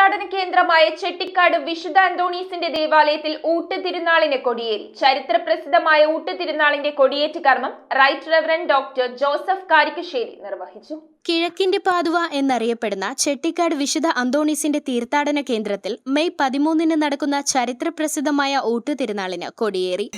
തീർത്ഥാടന കേന്ദ്രമായ ചെട്ടിക്കാട് വിശുദ്ധ അന്തോണീസിന്റെ ദേവാലയത്തിൽ ഊട്ട് തിരുനാളിന് കൊടിയേറി. ചരിത്ര പ്രസിദ്ധമായ ഊട്ട് തിരുനാളിന്റെ കൊടിയേറ്റ് കർമ്മം right reverend doctor Joseph Karikkassery നിർവഹിച്ചു. കിഴക്കിന്റെ പാതുവ എന്നറിയപ്പെടുന്ന ചെട്ടിക്കാട് വിശുദ്ധ അന്തോണീസിന്റെ തീർത്ഥാടന കേന്ദ്രത്തിൽ മെയ് പതിമൂന്നിന് നടക്കുന്ന ചരിത്രപ്രസിദ്ധമായ ഊട്ട് തിരുനാളിന് കൊടിയേറി.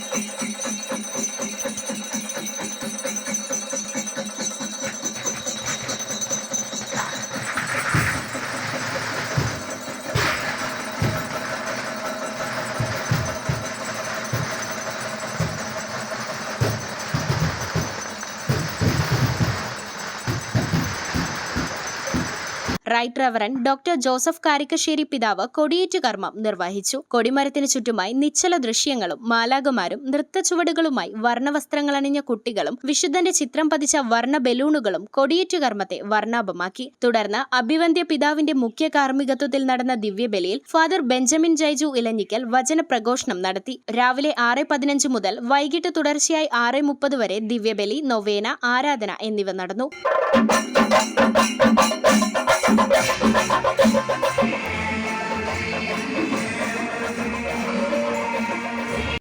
Right reverend doctor Joseph Karikkassery പിതാവ് കൊടിയേറ്റ് കർമ്മം നിർവഹിച്ചു. കൊടിമരത്തിന് ചുറ്റുമായി നിശ്ചല ദൃശ്യങ്ങളും മാലാകമാരും നൃത്തച്ചുവടുകളുമായി വർണവസ്ത്രങ്ങളണിഞ്ഞ കുട്ടികളും വിശുദ്ധന്റെ ചിത്രം പതിച്ച വർണ ബലൂണുകളും കൊടിയേറ്റ് കർമ്മത്തെ വർണാഭമാക്കി. തുടർന്ന് അഭിവന്ധ്യ പിതാവിന്റെ മുഖ്യ കാർമ്മികത്വത്തിൽ നടന്ന ദിവ്യബലിയിൽ ഫാദർ ബെഞ്ചമിൻ ജൈജു ഇലഞ്ഞിക്കൽ വചന പ്രഘോഷണം നടത്തി. രാവിലെ ആറ് പതിനഞ്ച് മുതൽ വൈകിട്ട് തുടർച്ചയായി ആറ് മുപ്പത് വരെ ദിവ്യബലി നൊവേന ആരാധന എന്നിവ നടന്നു. Thank you.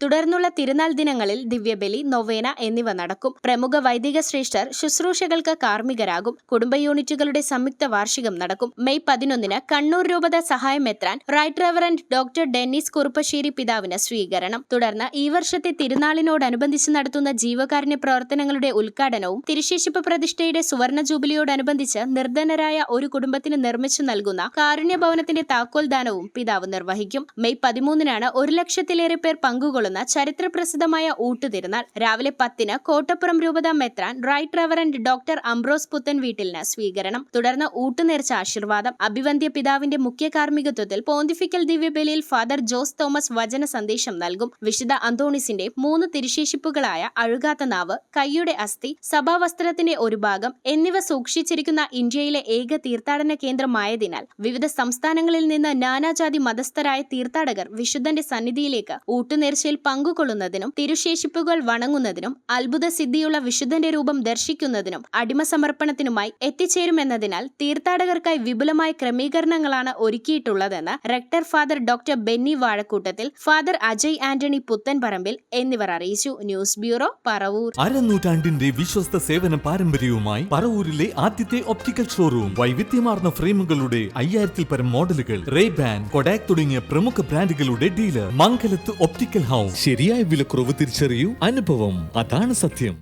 തുടർന്നുള്ള തിരുനാൾ ദിനങ്ങളിൽ ദിവ്യബലി നൊവേന എന്നിവ നടക്കും. പ്രമുഖ വൈദിക ശ്രേഷ്ഠർ ശുശ്രൂഷകൾക്ക് കാർമ്മികരാകും. കുടുംബ യൂണിറ്റുകളുടെ സംയുക്ത വാർഷികം നടക്കും. മെയ് പതിനൊന്നിന് കണ്ണൂർ രൂപത സഹായം എത്താൻ right reverend doctor Dennis Kuruppassery പിതാവിന് സ്വീകരണം. തുടർന്ന് ഈ വർഷത്തെ തിരുനാളിനോടനുബന്ധിച്ച് നടത്തുന്ന ജീവകാരുണ്യ പ്രവർത്തനങ്ങളുടെ ഉദ്ഘാടനവും തിരുശേഷിപ്പ് പ്രതിഷ്ഠയുടെ സുവർണ ജൂബിലിയോടനുബന്ധിച്ച് നിർധനരായ ഒരു കുടുംബത്തിന് നിർമ്മിച്ചു നൽകുന്ന കാരുണ്യ ഭവനത്തിന്റെ താക്കോൽ ദാനവും പിതാവ് നിർവഹിക്കും. മെയ് പതിമൂന്നിനാണ് ഒരു ലക്ഷത്തിലേറെ പേർ പങ്കുകൊള്ളുന്ന ചരിത്രപ്രസിദ്ധമായ ഊട്ടുതിരുന്നാൾ രാവിലെ പത്തിന് കോട്ടപ്പുറം രൂപത മെത്രാൻ റൈറ്റ് റവറന്റ് ഡോക്ടർ അംബ്രോസ് പുത്തൻ വീട്ടിലിന് സ്വീകരണം. തുടർന്ന് ഊട്ടുനേർച്ച ആശീർവാദം. അഭിവന്ധ്യ പിതാവിന്റെ മുഖ്യ കാർമ്മികത്വത്തിൽ പോന്തിഫിക്കൽ ദിവ്യബലിയിൽ ഫാദർ ജോസ് തോമസ് വചന സന്ദേശം നൽകും. വിശുദ്ധ അന്തോണിസിന്റെ മൂന്ന് തിരുശേഷിപ്പുകളായ അഴുകാത്ത നാവ് കൈയുടെ അസ്ഥി സഭാവസ്ത്രത്തിന്റെ ഒരു ഭാഗം എന്നിവ സൂക്ഷിച്ചിരിക്കുന്ന ഇന്ത്യയിലെ ഏക തീർത്ഥാടന കേന്ദ്രമായതിനാൽ വിവിധ സംസ്ഥാനങ്ങളിൽ നിന്ന് നാനാജാതി മതസ്ഥരായ തീർത്ഥാടകർ വിശുദ്ധന്റെ സന്നിധിയിലേക്ക് ഊട്ടുനേർച്ചയിൽ പങ്കുകൊള്ളുന്നതിനും തിരുശേഷിപ്പുകൾ വണങ്ങുന്നതിനും അത്ഭുത സിദ്ധിയുള്ള വിശുദ്ധന്റെ രൂപം ദർശിക്കുന്നതിനും അടിമ സമർപ്പണത്തിനുമായി എത്തിച്ചേരുമെന്നതിനാൽ തീർത്ഥാടകർക്കായി വിപുലമായ ക്രമീകരണങ്ങളാണ് ഒരുക്കിയിട്ടുള്ളതെന്ന് rector father doctor Benny Vazhakkoottathil father Ajay Antony Puthenparambil എന്നിവർ അറിയിച്ചു. News bureau Paravur. അരനൂറ്റാണ്ടിന്റെ വിശ്വസ്ത സേവന പാരമ്പര്യവുമായി പറവൂരിലെ ആദ്യത്തെ ഒപ്റ്റിക്കൽ ഷോറൂം വൈവിധ്യമാർന്ന ഫ്രെയിമുകളുടെ അയ്യായിരത്തിൽ പരം മോഡലുകൾ റേ ബാൻ കൊഡാക് തുടങ്ങിയ പ്രമുഖ ബ്രാൻഡുകളുടെ ഡീലർ മംഗലത്ത് ഒപ്റ്റിക്കൽ ഹൗസ്. ശരിയായ വിലക്കുറവ് തിരിച്ചറിയൂ. അനുഭവം. അതാണ് സത്യം.